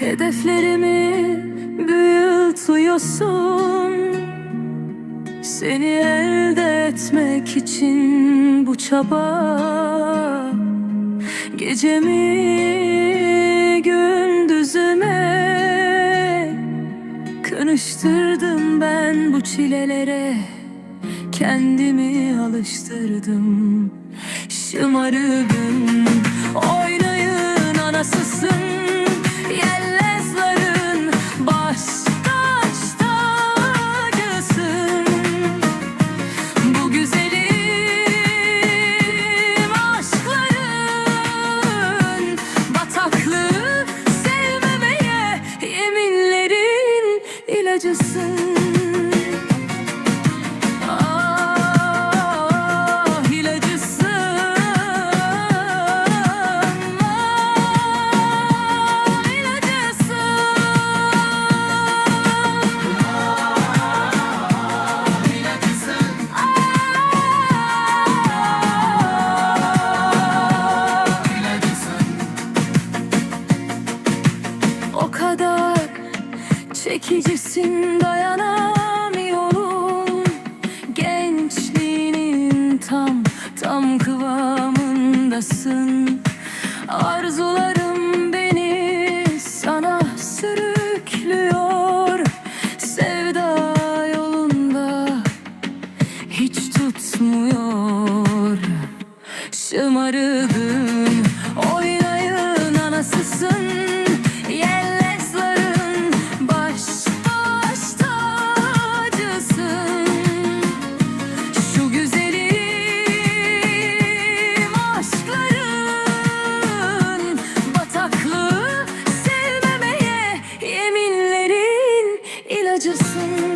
Hedeflerimi büyütüyorsun. Seni elde etmek için bu çaba. Gecemi gündüzüme Kırıştırdım ben bu çilelere. Kendimi alıştırdım. Şımarıdım Oynayın anasısın acısı. Çekicisin dayanamıyorum. Gençliğinin tam tam kıvamındasın. Arzularım beni sana sürüklüyor. Sevda yolunda hiç tutmuyor. Şımarığım The same.